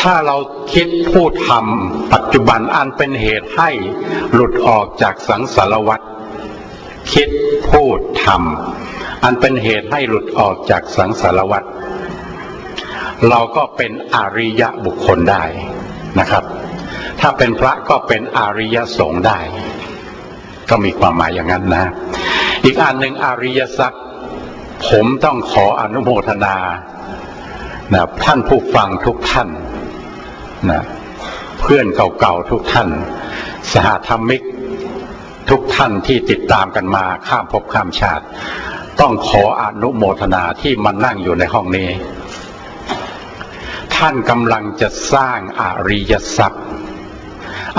ถ้าเราคิดพูดทำปัจจุบันอันเป็นเหตุให้หลุดออกจากสังสารวัฏคิดพูดทำอันเป็นเหตุให้หลุดออกจากสังสารวัฏเราก็เป็นอริยะบุคคลได้นะครับ ถ้าเป็นพระก็เป็นอริยสงฆ์ได้ ก็มีความหมายอย่างนั้นนะ อีกอันหนึ่งอริยสัจผมต้องขออนุโมทนานะท่านผู้ฟังทุกท่าน นะเพื่อนเก่าๆทุกท่าน สหธรรมิกทุกท่านที่ติดตามกันมาข้ามภพข้ามชาติ ต้องขออนุโมทนาที่มานั่งอยู่ในห้องนี้ ท่านกำลังจะสร้างอริยทรัพย์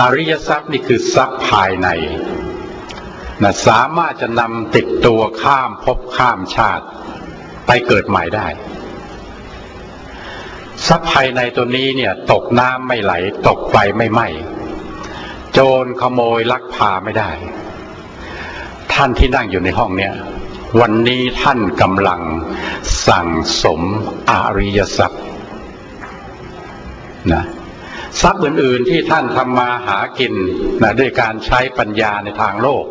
อริยทรัพย์นี่คือทรัพย์ภายในนะสามารถจะนำติดตัวข้ามภพข้ามชาติ ไปเกิดใหม่ได้ ทรัพย์ภายในตัวนี้เนี่ยตกน้ำไม่ไหล ตกไฟไม่ไหม้โจรขโมยลักพาไม่ได้ ท่านที่นั่งอยู่ในห้องเนี้ยวันนี้ท่านกำลังสั่งสมอริยทรัพย์นะทรัพย์อื่น ๆ ที่ท่านทำมาหากินนะด้วยการใช้ปัญญาในทางโลก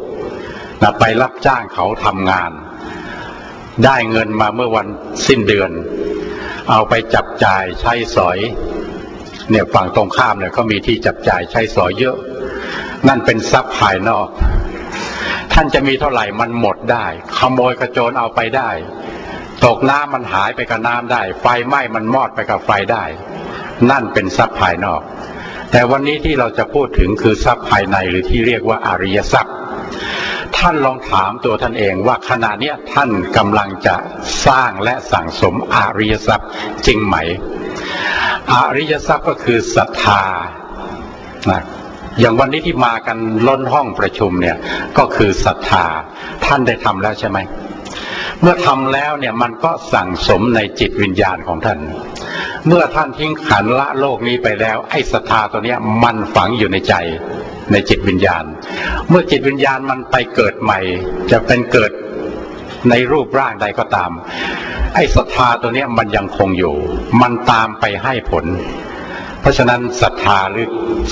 นะไปรับจ้างเขาทำงาน ได้เงินมาเมื่อวันสิ้นเดือน เอาไปจับจ่ายใช้สอย เนี่ยฝั่งตรงข้ามเนี่ยเขามีที่จับจ่ายใช้สอยเยอะ นั่นเป็นทรัพย์ภายนอก ท่านจะมีเท่าไหร่มันหมดได้ ขโมยกระโจนเอาไปได้ ตกน้ำมันหายไปกับน้ำได้ ไฟไหม้มันมอดไปกับไฟได้ นั่นเป็นทรัพย์ภายนอก แต่วันนี้ที่เราจะพูดถึงคือทรัพย์ภายในหรือที่เรียกว่าอริยทรัพย์ ท่านลองถามตัวท่านเองว่าขณะนี้ท่านกำลังจะสร้างและสั่งสมอริยทรัพย์จริงไหม อริยทรัพย์ก็คือศรัทธานะอย่างวันนี้ที่มากันล้นห้องประชุมเนี่ยก็คือศรัทธาท่านได้ทำแล้วใช่ไหมเมื่อทำแล้วเนี่ยมันก็สั่งสมในจิตวิญญาณของท่าน เมื่อท่านทิ้งขันละโลกนี้ไปแล้ว ไอ้ศรัทธาตัวเนี้ยมันฝังอยู่ในใจ ในจิตวิญญาณ เมื่อจิตวิญญาณมันไปเกิดใหม่ จะเป็นเกิดในรูปร่างใดก็ตาม ไอ้ศรัทธาตัวเนี้ยมันยังคงอยู่ มันตามไปให้ผล เพราะฉะนั้นศรัทธาหรือ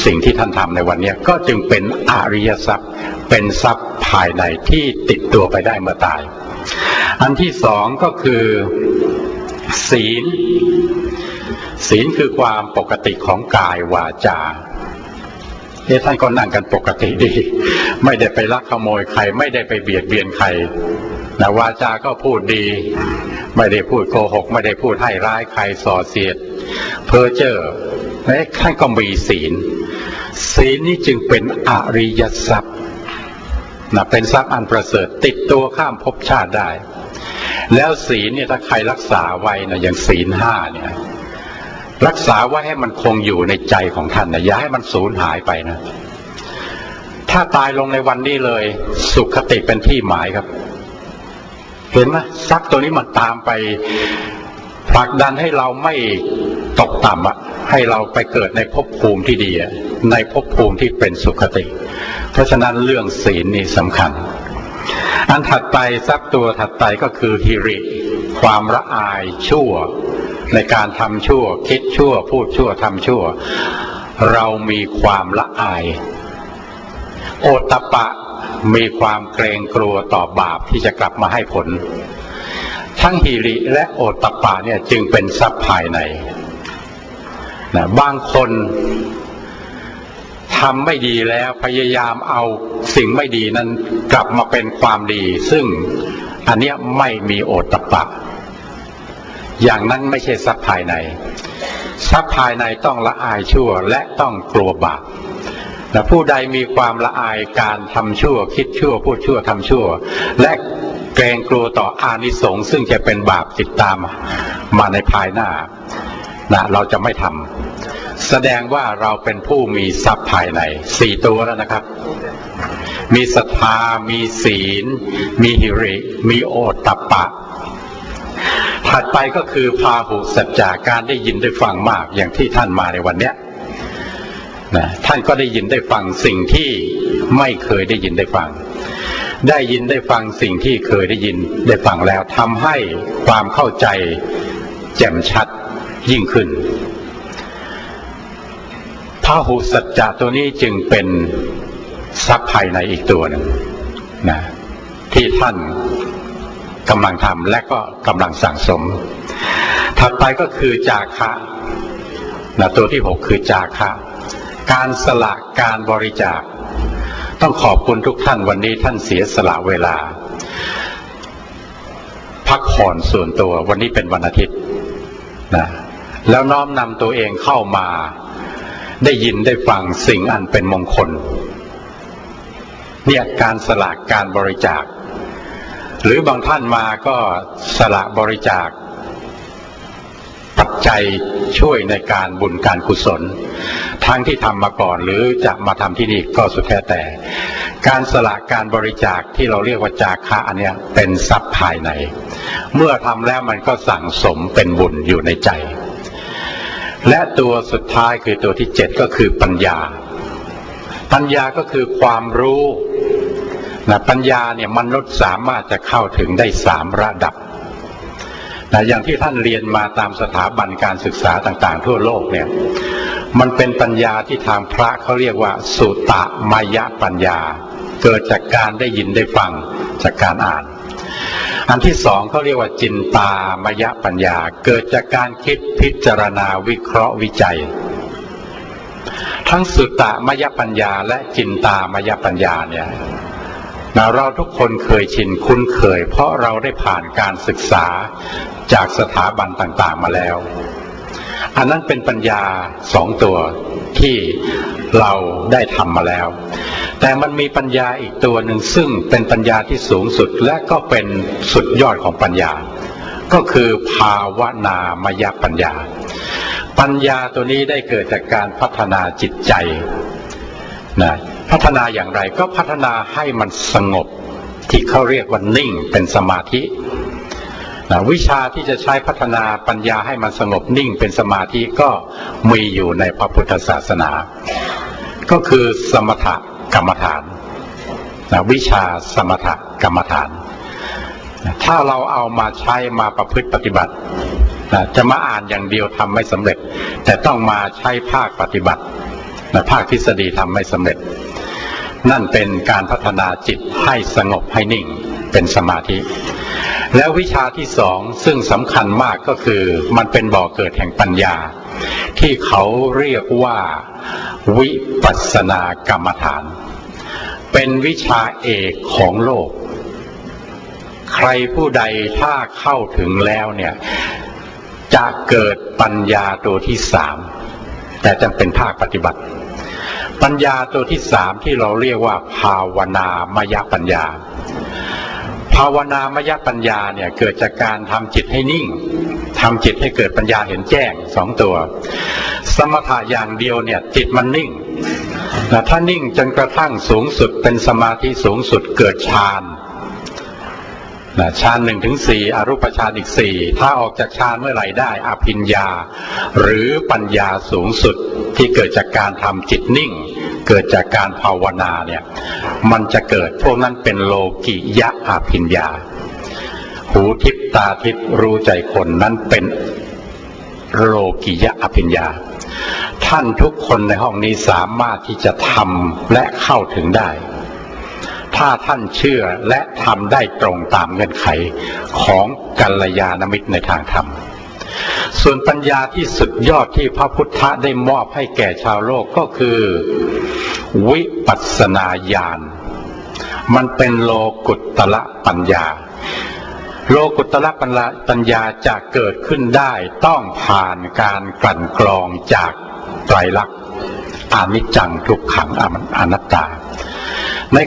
สิ่งที่ท่านทำในวันเนี้ยก็จึงเป็นอริยทรัพย์ เป็นทรัพย์ภายในที่ติดตัวไปได้เมื่อตาย อันที่สองก็คือศีล ศีลคือความปกติของกายวาจา เอ๊ะท่านก็นั่งกันปกติดี ไม่ได้ไปลักขโมยใคร ไม่ได้ไปเบียดเบียนใครนะวาจาก็พูดดี ไม่ได้พูดโกหก ไม่ได้พูดให้ร้ายใครส่อเสียด เพ้อเจ้อและท่านก็มีศีล ศีลนี้จึงเป็นอริยทรัพย์นะเป็นทรัพย์อันประเสริฐติดตัวข้ามภพชาติได้ แล้วศีลเนี่ยถ้าใครรักษาไว้นะอย่างศีลห้าเนี่ย รักษาไว้ให้มันคงอยู่ในใจของท่านนะอย่าให้มันสูญหายไปนะ ถ้าตายลงในวันนี้เลย สุขติเป็นที่หมายครับ เห็นไหมทรัพย์ตัวนี้มันตามไปผลักดันให้เราไม่ตกต่ำอะให้เราไปเกิดในภพภูมิที่ดีอะในภพภูมิที่เป็นสุขติ เพราะฉะนั้นเรื่องศีลนี่สำคัญ อันถัดไปทรัพย์ตัวถัดไปก็คือฮิริ ความละอายชั่ว ในการทำชั่ว คิดชั่ว พูดชั่วทำชั่ว เรามีความละอาย โอตตะปะมีความเกรงกลัวต่อบาปที่จะกลับมาให้ผล ทั้งฮิริและโอตตะปะเนี่ยจึงเป็นทรัพย์ภายในนะบางคนทำไม่ดีแล้วพยายามเอาสิ่งไม่ดีนั้นกลับมาเป็นความดี ซึ่งอันเนี้ยไม่มีโอตตะปะ อย่างนั้นไม่ใช่ทรัพย์ภายใน ทรัพย์ภายในต้องละอายชั่วและต้องกลัวบาปแต่ผู้ใดมีความละอายการทำชั่ว คิดชั่วพูดชั่วทำชั่ว และเกรงกลัวต่ออานิสงส์ซึ่งจะเป็นบาปติดตามมาในภายหน้านะเราจะไม่ทำแสดงว่าเราเป็นผู้มีทรัพย์ภายในสี่ตัวแล้วนะครับ มีศรัทธามีศีล มีหิริ มีโอตตัปปะ ถัดไปก็คือพาหุสัจจาการได้ยินได้ฟังมากอย่างที่ท่านมาในวันเนี้ยนะท่านก็ได้ยินได้ฟังสิ่งที่ไม่เคยได้ยินได้ฟัง ได้ยินได้ฟังสิ่งที่เคยได้ยินได้ฟังแล้วทำให้ความเข้าใจแจ่มชัดยิ่งขึ้นพาหุสัจจะตัวนี้จึงเป็นทรัพย์ภายในอีกตัวหนึ่งนะที่ท่าน กำลังทำและก็กำลังสั่งสม ถัดไปก็คือจาคะนะตัวที่หกคือจาคะ การสละการบริจาค ต้องขอบคุณทุกท่านวันนี้ท่านเสียสละเวลา พักผ่อนส่วนตัววันนี้เป็นวันอาทิตย์นะแล้วน้อมนำตัวเองเข้ามา ได้ยินได้ฟังสิ่งอันเป็นมงคลเนี่ยการสละการบริจาค หรือบางท่านมาก็สละบริจาค ปัจจัยช่วยในการบุญการกุศล ทั้งที่ทำมาก่อนหรือจะมาทำที่นี่ก็สุดแท้แต่ การสละการบริจาคที่เราเรียกว่าจาคะอันเนี้ยเป็นทรัพย์ภายใน เมื่อทำแล้วมันก็สั่งสมเป็นบุญอยู่ในใจ และตัวสุดท้ายคือตัวที่เจ็ดก็คือปัญญา ปัญญาก็คือความรู้ นะปัญญาเนี่ยมนุษย์สามารถจะเข้าถึงได้สามระดับนะอย่างที่ท่านเรียนมาตามสถาบันการศึกษาต่างๆ ทั่วโลกเนี่ย มันเป็นปัญญาที่ทางพระเขาเรียกว่า สุตะมายะปัญญา เกิดจากการได้ยินได้ฟังจากการอ่าน อันที่สองเขาเรียกว่าจินตามายะปัญญา เกิดจากการคิดพิจารณาวิเคราะห์วิจัย ทั้งสุตตมยปัญญาและจินตามยปัญญาเนี่ย นะเราทุกคนเคยชินคุ้นเคย เพราะเราได้ผ่านการศึกษาจากสถาบันต่างๆมาแล้ว อันนั้นเป็นปัญญาสองตัวที่เราได้ทำมาแล้ว แต่มันมีปัญญาอีกตัวหนึ่งซึ่งเป็นปัญญาที่สูงสุดและก็เป็นสุดยอดของปัญญา ก็คือภาวนามยปัญญา ปัญญาตัวนี้ได้เกิดจากการพัฒนาจิตใจนะ พัฒนาอย่างไรก็พัฒนาให้มันสงบ ที่เขาเรียกว่านิ่งเป็นสมาธินะวิชาที่จะใช้พัฒนาปัญญาให้มันสงบนิ่งเป็นสมาธิก็มีอยู่ในพระพุทธศาสนา ก็คือสมถกรรมฐานนะวิชาสมถกรรมฐาน ถ้าเราเอามาใช้มาประพฤติปฏิบัตินะจะมาอ่านอย่างเดียวทำไม่สำเร็จ แต่ต้องมาใช้ภาคปฏิบัติ นะภาคทฤษฎีทำไม่สำเร็จ นั่นเป็นการพัฒนาจิตให้สงบให้นิ่งเป็นสมาธิ แล้ววิชาที่สองซึ่งสำคัญมากก็คือมันเป็นบ่อเกิดแห่งปัญญา ที่เขาเรียกว่าวิปัสสนากรรมฐาน เป็นวิชาเอกของโลก ใครผู้ใดถ้าเข้าถึงแล้วเนี่ย จะเกิดปัญญาตัวที่สาม แต่จำเป็นภาคปฏิบัติ ปัญญาตัวที่สามที่เราเรียกว่า ภาวนามยปัญญา ภาวนามยปัญญาเนี่ยเกิดจากการทำจิตให้นิ่งทำจิตให้เกิดปัญญาเห็นแจ้งสองตัว สมถะอย่างเดียวเนี่ยจิตมันนิ่งแต่ถ้านิ่งจนกระทั่งสูงสุดเป็นสมาธิสูงสุดเกิดฌาน นะฌานหนึ่งถึงสี่อรูปฌานอีกสี่ถ้าออกจากฌานเมื่อไหร่ได้อภิญญา หรือปัญญาสูงสุดที่เกิดจากการทำจิตนิ่ง เกิดจากการภาวนาเนี่ยมันจะเกิดพวกนั้นเป็นโลกิยะอภิญญา หูทิพตาทิพรู้ใจคนนั้นเป็นโลกิยะอภิญญา ท่านทุกคนในห้องนี้สามารถที่จะทำและเข้าถึงได้ ถ้าท่านเชื่อและทำได้ตรงตามเงื่อนไขของกัลยาณมิตรในทางธรรม ส่วนปัญญาที่สุดยอดที่พระพุทธได้มอบให้แก่ชาวโลกก็คือ วิปัสสนาญาณ มันเป็นโลกุตตะปัญญา โลกุตละปัญญาจะเกิดขึ้นได้ต้องผ่านการกลั่นกรองจากไตรลักษณ์อนิจจังทุกขังอนัตตา